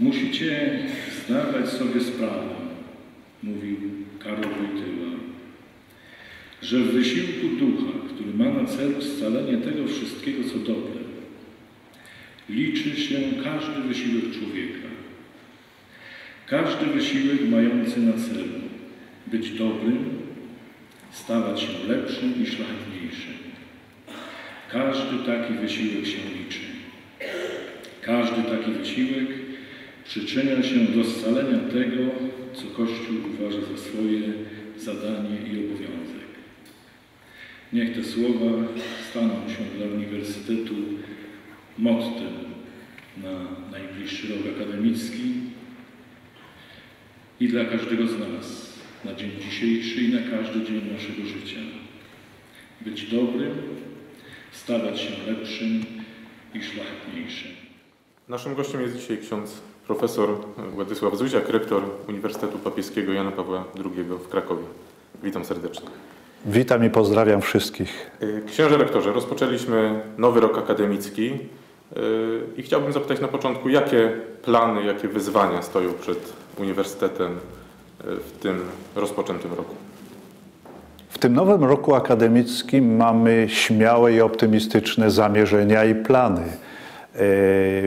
Musicie zdawać sobie sprawę, mówił Karol Wojtyła, że w wysiłku ducha, który ma na celu scalenie tego wszystkiego, co dobre, liczy się każdy wysiłek człowieka. Każdy wysiłek mający na celu być dobrym, stawać się lepszym i szlachetniejszym. Każdy taki wysiłek się liczy. Każdy taki wysiłek przyczynia się do scalenia tego, co Kościół uważa za swoje zadanie i obowiązek. Niech te słowa staną się dla Uniwersytetu mottem na najbliższy rok akademicki i dla każdego z nas na dzień dzisiejszy i na każdy dzień naszego życia. Być dobrym, stawać się lepszym i szlachetniejszym. Naszym gościem jest dzisiaj ksiądz profesor Władysław Zuziak, rektor Uniwersytetu Papieskiego Jana Pawła II w Krakowie. Witam serdecznie. Witam i pozdrawiam wszystkich. Y, Księże rektorze, rozpoczęliśmy nowy rok akademicki y, i chciałbym zapytać na początku, jakie plany, jakie wyzwania stoją przed Uniwersytetem y, w tym rozpoczętym roku? W tym nowym roku akademickim mamy śmiałe i optymistyczne zamierzenia i plany. E,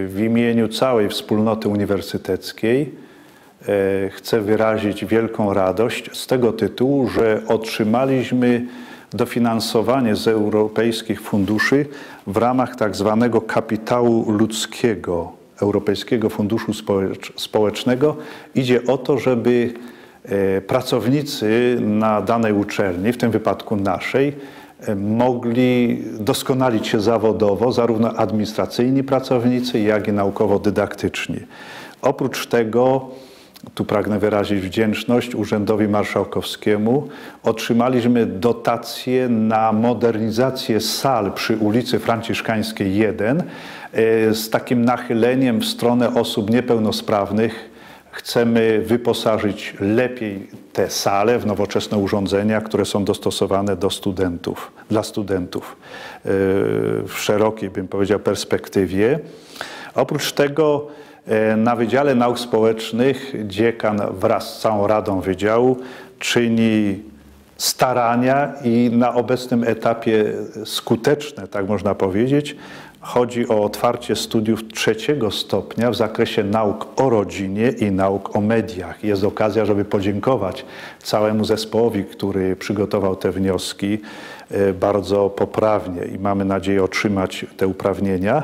W imieniu całej wspólnoty uniwersyteckiej e, chcę wyrazić wielką radość z tego tytułu, że otrzymaliśmy dofinansowanie z europejskich funduszy w ramach tak zwanego kapitału ludzkiego Europejskiego Funduszu Społecz- Społecznego. Idzie o to, żeby e, pracownicy na danej uczelni, w tym wypadku naszej, mogli doskonalić się zawodowo, zarówno administracyjni pracownicy, jak i naukowo-dydaktyczni. Oprócz tego, tu pragnę wyrazić wdzięczność Urzędowi Marszałkowskiemu, otrzymaliśmy dotację na modernizację sal przy ulicy Franciszkańskiej 1 e, z takim nachyleniem w stronę osób niepełnosprawnych, Chcemy wyposażyć lepiej te sale w nowoczesne urządzenia, które są dostosowane do studentów, dla studentów yy, w szerokiej, bym powiedział, perspektywie. Oprócz tego e, na Wydziale Nauk Społecznych dziekan wraz z całą Radą Wydziału czyni starania i na obecnym etapie skuteczne, tak można powiedzieć, Chodzi o otwarcie studiów trzeciego stopnia w zakresie nauk o rodzinie i nauk o mediach. Jest okazja, żeby podziękować całemu zespołowi, który przygotował te wnioski e, bardzo poprawnie i mamy nadzieję otrzymać te uprawnienia.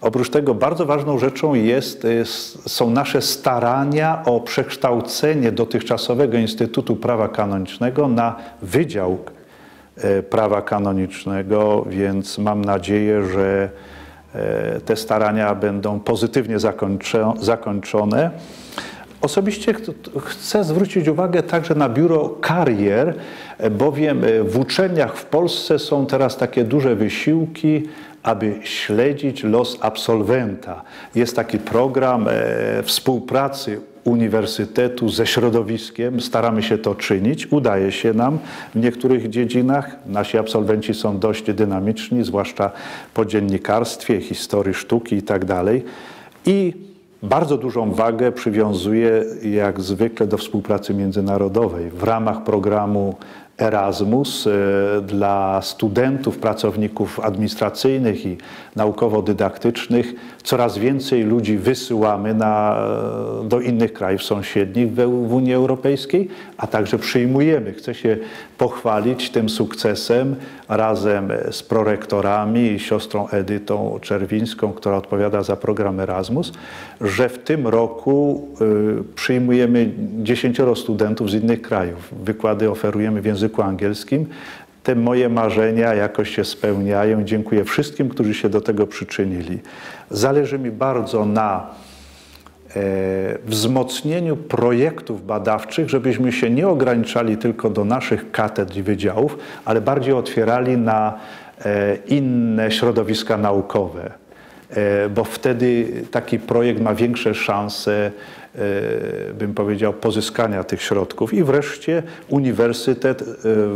Oprócz tego bardzo ważną rzeczą jest, e, są nasze starania o przekształcenie dotychczasowego Instytutu Prawa Kanonicznego na Wydział e, Prawa Kanonicznego, więc mam nadzieję, że te starania będą pozytywnie zakończone. Osobiście ch- chcę zwrócić uwagę także na biuro karier, e, bowiem e, w uczelniach w Polsce są teraz takie duże wysiłki, aby śledzić los absolwenta. Jest taki program e, współpracy uniwersytetu ze środowiskiem. Staramy się to czynić. Udaje się nam w niektórych dziedzinach. Nasi absolwenci są dość dynamiczni, zwłaszcza po dziennikarstwie, historii sztuki itd. I bardzo dużą wagę przywiązuje jak zwykle do współpracy międzynarodowej w ramach programu Erasmus e, dla studentów, pracowników administracyjnych i naukowo-dydaktycznych. Coraz więcej ludzi wysyłamy na, do innych krajów sąsiednich w, w Unii Europejskiej, a także przyjmujemy. Chcę się pochwalić tym sukcesem razem z prorektorami i siostrą Edytą Czerwińską, która odpowiada za program Erasmus, że w tym roku y, przyjmujemy dziesięcioro studentów z innych krajów. Wykłady oferujemy w języku angielskim. Te moje marzenia jakoś się spełniają. Dziękuję wszystkim, którzy się do tego przyczynili. Zależy mi bardzo na e, wzmocnieniu projektów badawczych, żebyśmy się nie ograniczali tylko do naszych katedr i wydziałów, ale bardziej otwierali na e, inne środowiska naukowe, e, bo wtedy taki projekt ma większe szanse, bym powiedział, pozyskania tych środków. I wreszcie Uniwersytet e,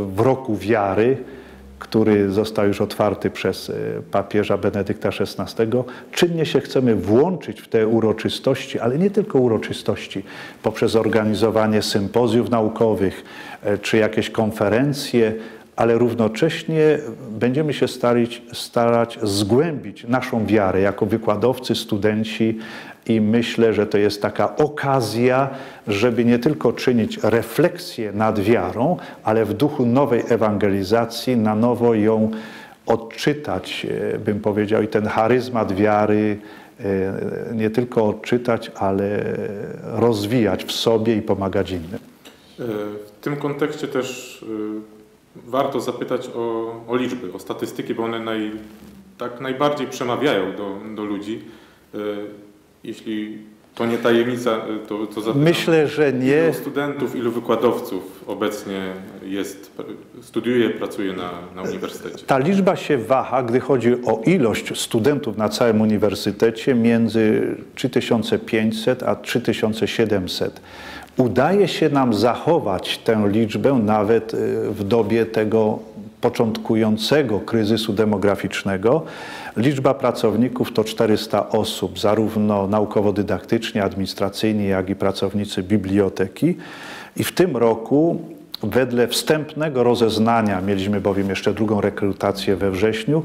w roku wiary który został już otwarty przez e, papieża Benedykta XVI. Czynnie się chcemy włączyć w te uroczystości, ale nie tylko uroczystości, poprzez organizowanie sympozjów naukowych e, czy jakieś konferencje, ale równocześnie będziemy się starać, starać zgłębić naszą wiarę jako wykładowcy, studenci i myślę, że to jest taka okazja, żeby nie tylko czynić refleksję nad wiarą, ale w duchu nowej ewangelizacji na nowo ją odczytać, e, bym powiedział, i ten charyzmat wiary e, nie tylko odczytać, ale rozwijać w sobie i pomagać innym. E, w tym kontekście też warto zapytać o, o liczby, o statystyki, bo one naj, tak najbardziej przemawiają do, do ludzi. Jeśli to nie tajemnica, e, to, to zapytam. Myślę, że nie. Ilu studentów, ilu wykładowców obecnie jest, studiuje, pracuje na, na uniwersytecie? Ta liczba się waha, gdy chodzi o ilość studentów na całym uniwersytecie między 3500 a 3700. Udaje się nam zachować tę liczbę nawet y, w dobie tego początkującego kryzysu demograficznego. Liczba pracowników to 400 osób, zarówno naukowo-dydaktycznie, administracyjnie, jak i pracownicy biblioteki. I w tym roku wedle wstępnego rozeznania, mieliśmy bowiem jeszcze drugą rekrutację we wrześniu,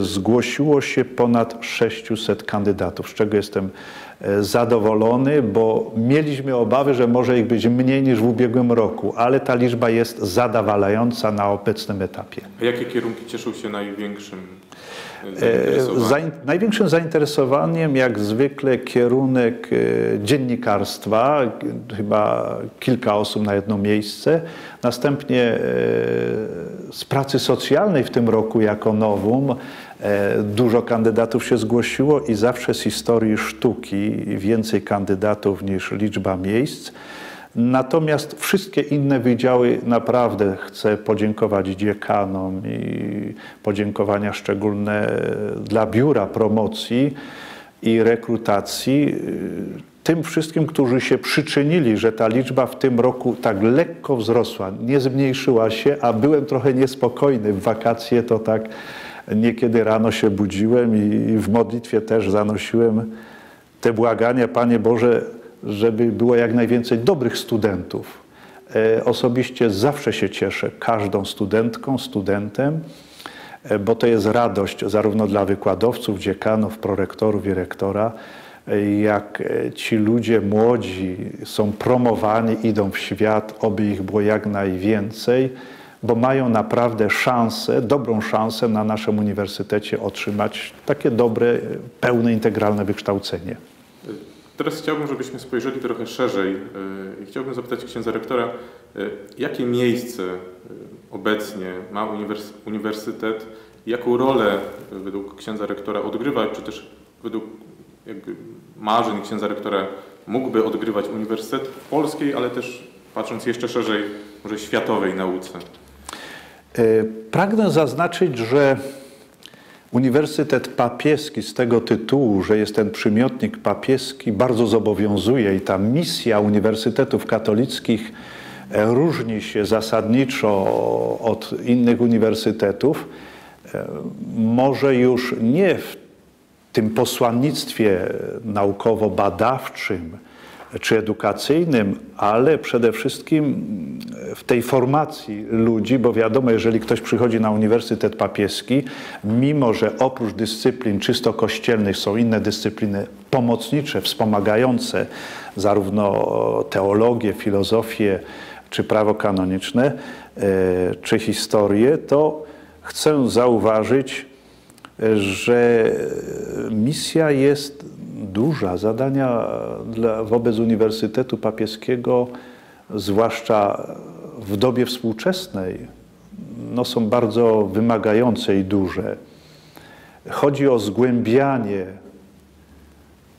zgłosiło się ponad 600 kandydatów, z czego jestem E, zadowolony, bo mieliśmy obawy, że może ich być mniej niż w ubiegłym roku, ale ta liczba jest zadowalająca na obecnym etapie. A jakie kierunki cieszą się największym e, zainteresowaniem? największym zainteresowaniem, jak zwykle, kierunek dziennikarstwa, chyba kilka osób na jedno miejsce. Następnie z pracy socjalnej w tym roku jako nowum E, dużo kandydatów się zgłosiło i zawsze z historii sztuki więcej kandydatów niż liczba miejsc. Natomiast wszystkie inne wydziały naprawdę chcę podziękować dziekanom i podziękowania szczególne dla biura promocji i rekrutacji. Tym wszystkim, którzy się przyczynili, że ta liczba w tym roku tak lekko wzrosła, nie zmniejszyła się, a byłem trochę niespokojny. W wakacje to tak Niekiedy rano się budziłem i w modlitwie też zanosiłem te błagania, Panie Boże, żeby było jak najwięcej dobrych studentów. E, osobiście zawsze się cieszę każdą studentką, studentem, e, bo to jest radość zarówno dla wykładowców, dziekanów, prorektorów i rektora, jak ci ludzie młodzi są promowani, idą w świat, oby ich było jak najwięcej bo mają naprawdę szansę, dobrą szansę na naszym uniwersytecie otrzymać takie dobre, pełne, integralne wykształcenie. Teraz chciałbym, żebyśmy spojrzeli trochę szerzej i chciałbym zapytać księdza rektora, jakie miejsce obecnie ma uniwersytet, jaką rolę według księdza rektora odgrywa, czy też według jakby marzeń księdza rektora mógłby odgrywać uniwersytet w polskiej, ale też patrząc jeszcze szerzej, może światowej nauce? E, pragnę zaznaczyć, że Uniwersytet Papieski z tego tytułu, że jest ten przymiotnik papieski, bardzo zobowiązuje i ta misja uniwersytetów katolickich e, różni się zasadniczo od innych uniwersytetów. E, może już nie w tym posłannictwie naukowo-badawczym, czy edukacyjnym, ale przede wszystkim w tej formacji ludzi, bo wiadomo, jeżeli ktoś przychodzi na Uniwersytet Papieski, mimo że oprócz dyscyplin czysto kościelnych są inne dyscypliny pomocnicze, wspomagające zarówno teologię, filozofię, czy prawo kanoniczne, e, czy historię, to chcę zauważyć, że misja jest duża. Zadania dla, wobec Uniwersytetu Papieskiego, zwłaszcza w dobie współczesnej, no, są bardzo wymagające i duże. Chodzi o zgłębianie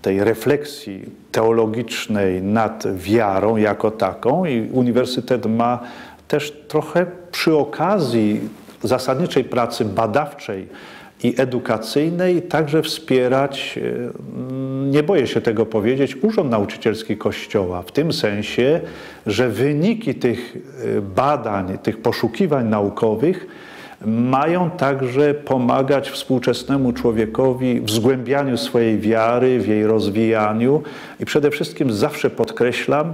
tej refleksji teologicznej nad wiarą jako taką i Uniwersytet ma też trochę przy okazji zasadniczej pracy badawczej i edukacyjnej także wspierać, e, nie boję się tego powiedzieć, Urząd Nauczycielski Kościoła, w tym sensie, że wyniki tych e, badań, tych poszukiwań naukowych mają także pomagać współczesnemu człowiekowi w zgłębianiu swojej wiary, w jej rozwijaniu. I przede wszystkim zawsze podkreślam,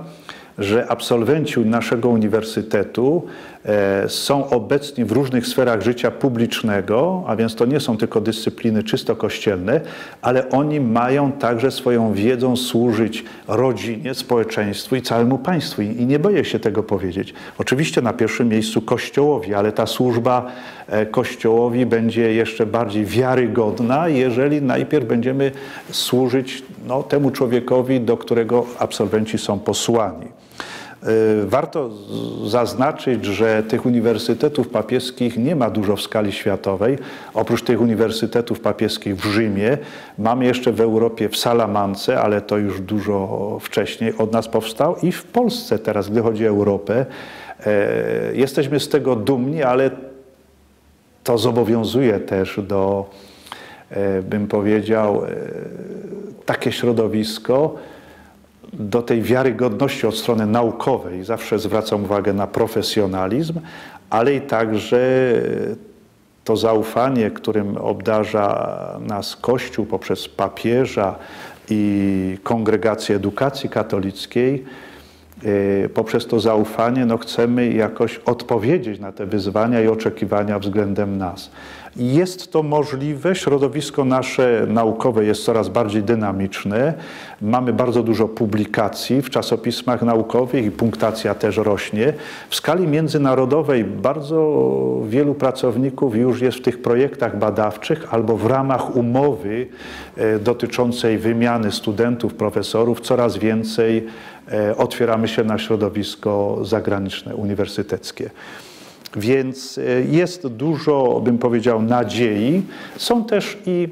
że absolwenci naszego uniwersytetu są obecni w różnych sferach życia publicznego, a więc to nie są tylko dyscypliny czysto kościelne, ale oni mają także swoją wiedzą służyć rodzinie, społeczeństwu i całemu państwu. I nie boję się tego powiedzieć. Oczywiście na pierwszym miejscu Kościołowi, ale ta służba e, Kościołowi będzie jeszcze bardziej wiarygodna, jeżeli najpierw będziemy służyć no, temu człowiekowi, do którego absolwenci są posłani. Y, warto zaznaczyć, że tych uniwersytetów papieskich nie ma dużo w skali światowej. Oprócz tych uniwersytetów papieskich w Rzymie, mamy jeszcze w Europie w Salamance, ale to już dużo wcześniej od nas powstał i w Polsce teraz, gdy chodzi o Europę. E, jesteśmy z tego dumni, ale to zobowiązuje też do, e, bym powiedział, takie środowisko, do tej wiarygodności od strony naukowej zawsze zwracam uwagę na profesjonalizm, ale i także to zaufanie, którym obdarza nas Kościół poprzez papieża i kongregację edukacji katolickiej, e, poprzez to zaufanie no, chcemy jakoś odpowiedzieć na te wyzwania i oczekiwania względem nas. Jest to możliwe, środowisko nasze naukowe jest coraz bardziej dynamiczne. Mamy bardzo dużo publikacji w czasopismach naukowych i punktacja też rośnie. W skali międzynarodowej bardzo wielu pracowników już jest w tych projektach badawczych albo w ramach umowy e, dotyczącej wymiany studentów, profesorów coraz więcej e, otwieramy się na środowisko zagraniczne, uniwersyteckie. Więc e, jest dużo, bym powiedział, nadziei. Są też i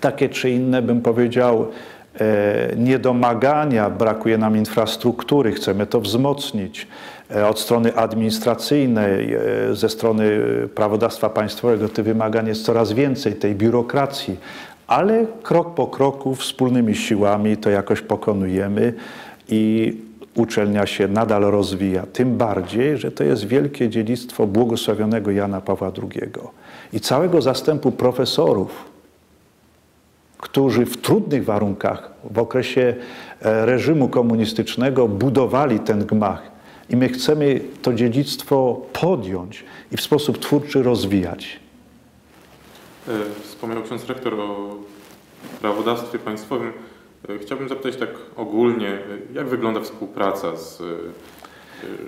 takie czy inne, bym powiedział, e, niedomagania, brakuje nam infrastruktury, chcemy to wzmocnić. E, od strony administracyjnej, ze strony prawodawstwa państwowego tych wymagań jest coraz więcej, tej biurokracji, ale krok po kroku, wspólnymi siłami to jakoś pokonujemy i uczelnia się nadal rozwija. Tym bardziej, że to jest wielkie dziedzictwo błogosławionego Jana Pawła II i całego zastępu profesorów, którzy w trudnych warunkach w okresie e, reżimu komunistycznego budowali ten gmach. I my chcemy to dziedzictwo podjąć i w sposób twórczy rozwijać. E, wspomniał ksiądz rektor o prawodawstwie państwowym. E, chciałbym zapytać tak ogólnie, e, jak wygląda współpraca z e,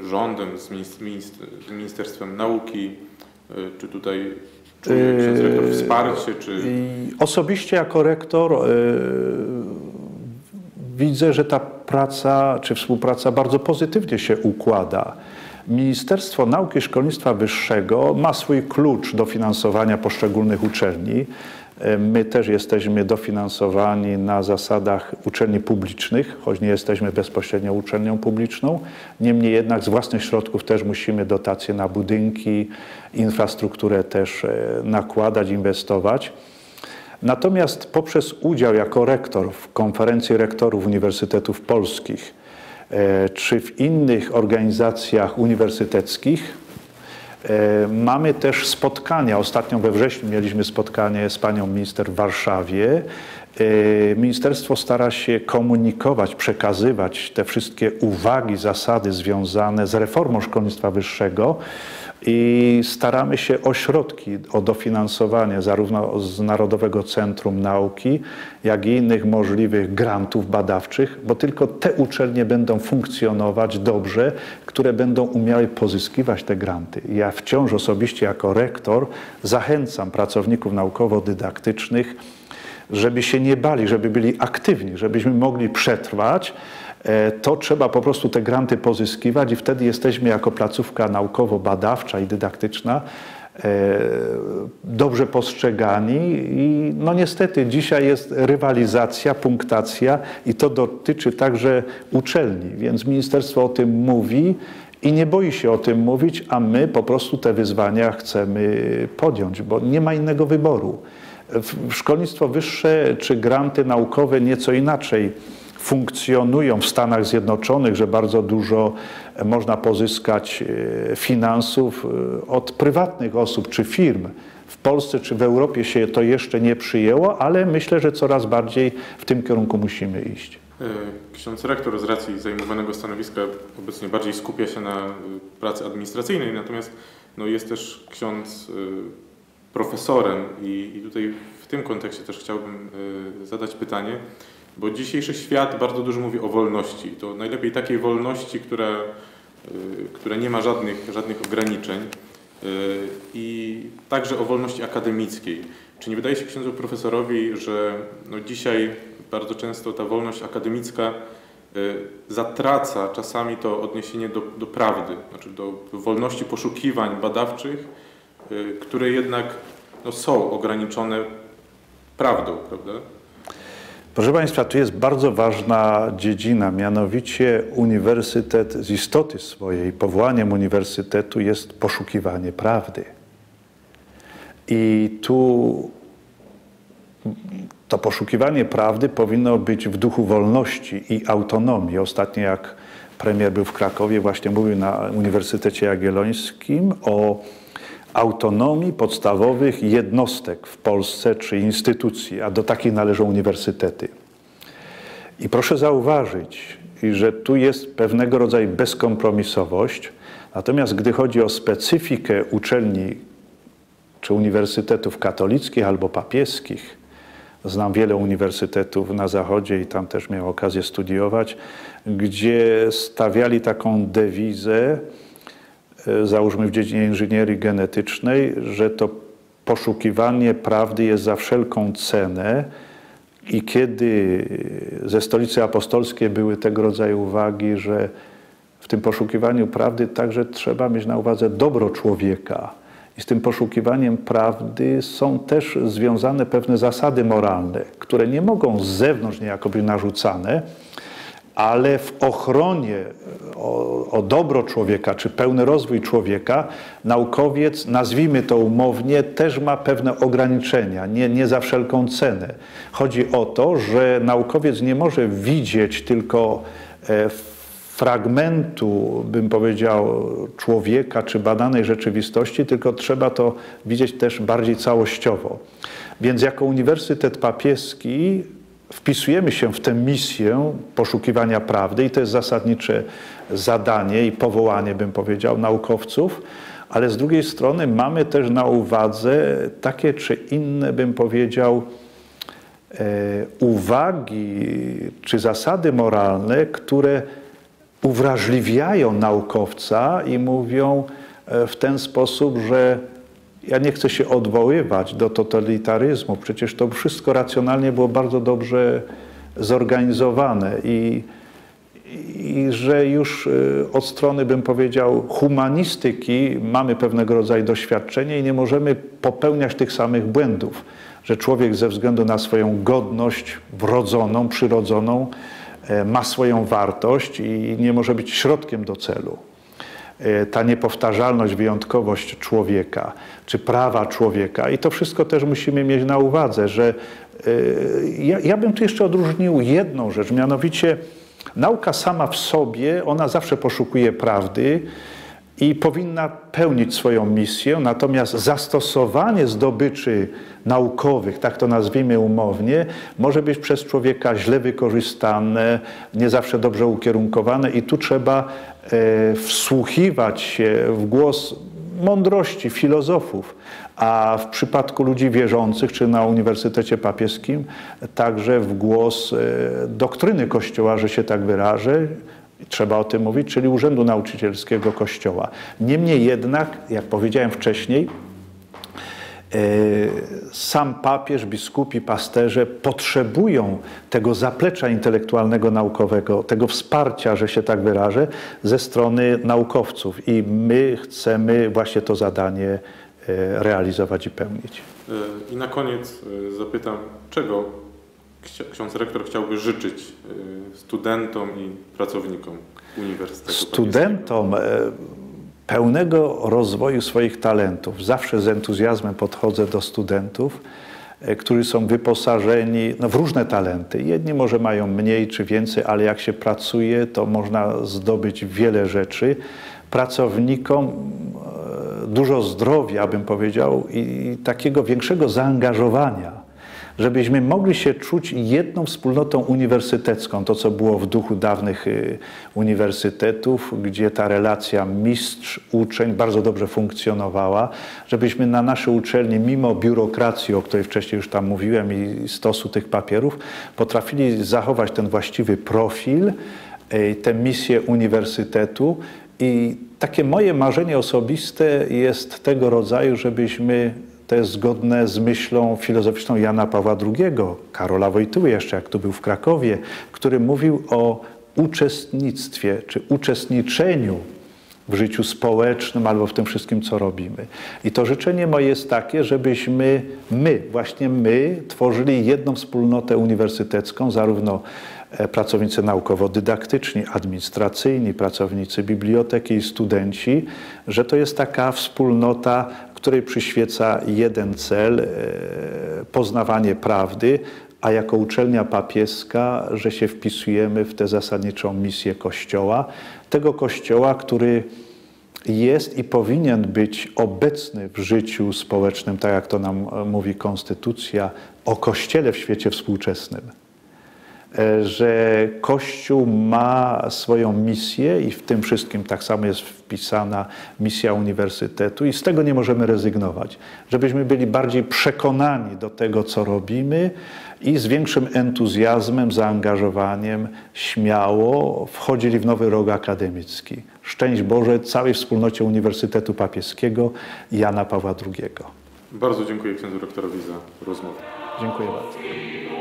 rządem, z Ministerstwem Nauki? Czy tutaj czuje ksiądz rektor wsparcie? Czy... Osobiście jako rektor widzę, że ta praca czy współpraca bardzo pozytywnie się układa. Ministerstwo Nauki i Szkolnictwa Wyższego ma swój klucz do finansowania poszczególnych uczelni. My też jesteśmy dofinansowani na zasadach uczelni publicznych, choć nie jesteśmy bezpośrednio uczelnią publiczną. Niemniej jednak z własnych środków też musimy dotacje na budynki, infrastrukturę też e, nakładać, inwestować. Natomiast poprzez udział jako rektor w konferencji rektorów uniwersytetów polskich e, czy w innych organizacjach uniwersyteckich, E, mamy też spotkania. Ostatnio we wrześniu mieliśmy spotkanie z panią minister w Warszawie. E, ministerstwo stara się komunikować, przekazywać te wszystkie uwagi, zasady związane z reformą szkolnictwa wyższego i staramy się o środki, o dofinansowanie zarówno z Narodowego Centrum Nauki, jak i innych możliwych grantów badawczych, bo tylko te uczelnie będą funkcjonować dobrze, które będą umiały pozyskiwać te granty. Ja wciąż osobiście jako rektor zachęcam pracowników naukowo-dydaktycznych, żeby się nie bali, żeby byli aktywni, żebyśmy mogli przetrwać, to trzeba po prostu te granty pozyskiwać i wtedy jesteśmy jako placówka naukowo-badawcza i dydaktyczna e, dobrze postrzegani i no niestety dzisiaj jest rywalizacja, punktacja i to dotyczy także uczelni, więc ministerstwo o tym mówi i nie boi się o tym mówić, a my po prostu te wyzwania chcemy podjąć, bo nie ma innego wyboru. Szkolnictwo wyższe czy granty naukowe nieco inaczej funkcjonują w Stanach Zjednoczonych, że bardzo dużo można pozyskać e, finansów e, od prywatnych osób czy firm. W Polsce czy w Europie się to jeszcze nie przyjęło, ale myślę, że coraz bardziej w tym kierunku musimy iść. E, ksiądz rektor z racji zajmowanego stanowiska obecnie bardziej skupia się na pracy administracyjnej, natomiast no, jest też ksiądz profesorem i, i tutaj w tym kontekście też chciałbym zadać pytanie. Bo dzisiejszy świat bardzo dużo mówi o wolności. To najlepiej takiej wolności, która, y, która nie ma żadnych, żadnych ograniczeń y, i także o wolności akademickiej. Czy nie wydaje się księdzu profesorowi, że no dzisiaj bardzo często ta wolność akademicka y, zatraca czasami to odniesienie do, do prawdy, znaczy do wolności poszukiwań badawczych, które jednak no, są ograniczone prawdą, prawda? Proszę Państwa, tu jest bardzo ważna dziedzina, mianowicie uniwersytet z istoty swojej, powołaniem uniwersytetu jest poszukiwanie prawdy. I tu to poszukiwanie prawdy powinno być w duchu wolności i autonomii. Ostatnio jak premier był w Krakowie, właśnie mówił na Uniwersytecie Jagiellońskim o autonomii podstawowych jednostek w Polsce czy instytucji, a do takich należą uniwersytety. I proszę zauważyć, że tu jest pewnego rodzaju bezkompromisowość, natomiast gdy chodzi o specyfikę uczelni czy uniwersytetów katolickich albo papieskich, znam wiele uniwersytetów na Zachodzie i tam też miałem okazję studiować, gdzie stawiali taką dewizę, załóżmy w dziedzinie inżynierii genetycznej, że to poszukiwanie prawdy jest za wszelką cenę. I kiedy ze stolicy apostolskiej były tego rodzaju uwagi, że w tym poszukiwaniu prawdy także trzeba mieć na uwadze dobro człowieka. I z tym poszukiwaniem prawdy są też związane pewne zasady moralne, które nie mogą z zewnątrz niejako być narzucane, ale w ochronie o, o, dobro człowieka, czy pełny rozwój człowieka, naukowiec, nazwijmy to umownie, też ma pewne ograniczenia, nie, nie za wszelką cenę. Chodzi o to, że naukowiec nie może widzieć tylko e, fragmentu, bym powiedział, człowieka czy badanej rzeczywistości, tylko trzeba to widzieć też bardziej całościowo. Więc jako Uniwersytet Papieski wpisujemy się w tę misję poszukiwania prawdy i to jest zasadnicze zadanie i powołanie, bym powiedział, naukowców, ale z drugiej strony mamy też na uwadze takie czy inne, bym powiedział, e, uwagi czy zasady moralne, które uwrażliwiają naukowca i mówią e, w ten sposób, że ja nie chcę się odwoływać do totalitaryzmu, przecież to wszystko racjonalnie było bardzo dobrze zorganizowane i, i że już y, od strony, bym powiedział, humanistyki mamy pewnego rodzaju doświadczenie i nie możemy popełniać tych samych błędów, że człowiek ze względu na swoją godność wrodzoną, przyrodzoną e, ma swoją wartość i nie może być środkiem do celu. E, ta niepowtarzalność, wyjątkowość człowieka, czy prawa człowieka. I to wszystko też musimy mieć na uwadze, że e, ja, ja bym tu jeszcze odróżnił jedną rzecz, mianowicie nauka sama w sobie, ona zawsze poszukuje prawdy i powinna pełnić swoją misję, natomiast zastosowanie zdobyczy naukowych, tak to nazwijmy umownie, może być przez człowieka źle wykorzystane, nie zawsze dobrze ukierunkowane i tu trzeba e, wsłuchiwać się w głos mądrości filozofów, a w przypadku ludzi wierzących, czy na Uniwersytecie Papieskim, także w głos e, doktryny Kościoła, że się tak wyrażę, trzeba o tym mówić, czyli Urzędu Nauczycielskiego Kościoła. Niemniej jednak, jak powiedziałem wcześniej, e, sam papież, biskupi, pasterze potrzebują tego zaplecza intelektualnego, naukowego, tego wsparcia, że się tak wyrażę, ze strony naukowców. I my chcemy właśnie to zadanie e, realizować i pełnić. E, I na koniec zapytam, czego ksiądz rektor chciałby życzyć y, studentom i pracownikom Uniwersytetu Studentom e, pełnego rozwoju swoich talentów. Zawsze z entuzjazmem podchodzę do studentów e, którzy są wyposażeni no, w różne talenty. Jedni może mają mniej czy więcej, ale jak się pracuje, to można zdobyć wiele rzeczy. Pracownikom e, dużo zdrowia, bym powiedział, i takiego większego zaangażowania żebyśmy mogli się czuć jedną wspólnotą uniwersytecką, to co było w duchu dawnych y, uniwersytetów, gdzie ta relacja mistrz-uczeń bardzo dobrze funkcjonowała, żebyśmy na naszej uczelni, mimo biurokracji, o której wcześniej już tam mówiłem i stosu tych papierów, potrafili zachować ten właściwy profil, y, tę misję uniwersytetu. I takie moje marzenie osobiste jest tego rodzaju, żebyśmy to jest zgodne z myślą filozoficzną Jana Pawła II, Karola Wojtyły jeszcze, jak tu był w Krakowie, który mówił o uczestnictwie czy uczestniczeniu w życiu społecznym albo w tym wszystkim, co robimy. I to życzenie moje jest takie, żebyśmy my, właśnie my, tworzyli jedną wspólnotę uniwersytecką, zarówno e, pracownicy naukowo-dydaktyczni, administracyjni, pracownicy biblioteki i studenci, że to jest taka wspólnota, której przyświeca jeden cel e, poznawanie prawdy, a jako uczelnia papieska, że się wpisujemy w tę zasadniczą misję Kościoła, tego Kościoła, który jest i powinien być obecny w życiu społecznym, tak jak to nam e, mówi Konstytucja, o Kościele w świecie współczesnym. E, że Kościół ma swoją misję i w tym wszystkim tak samo jest wpisana misja uniwersytetu i z tego nie możemy rezygnować. Żebyśmy byli bardziej przekonani do tego, co robimy i z większym entuzjazmem, zaangażowaniem, śmiało wchodzili w nowy rok akademicki. Szczęść Boże całej wspólnocie Uniwersytetu Papieskiego Jana Pawła II. Bardzo dziękuję księdzu rektorowi za rozmowę. Dziękuję bardzo.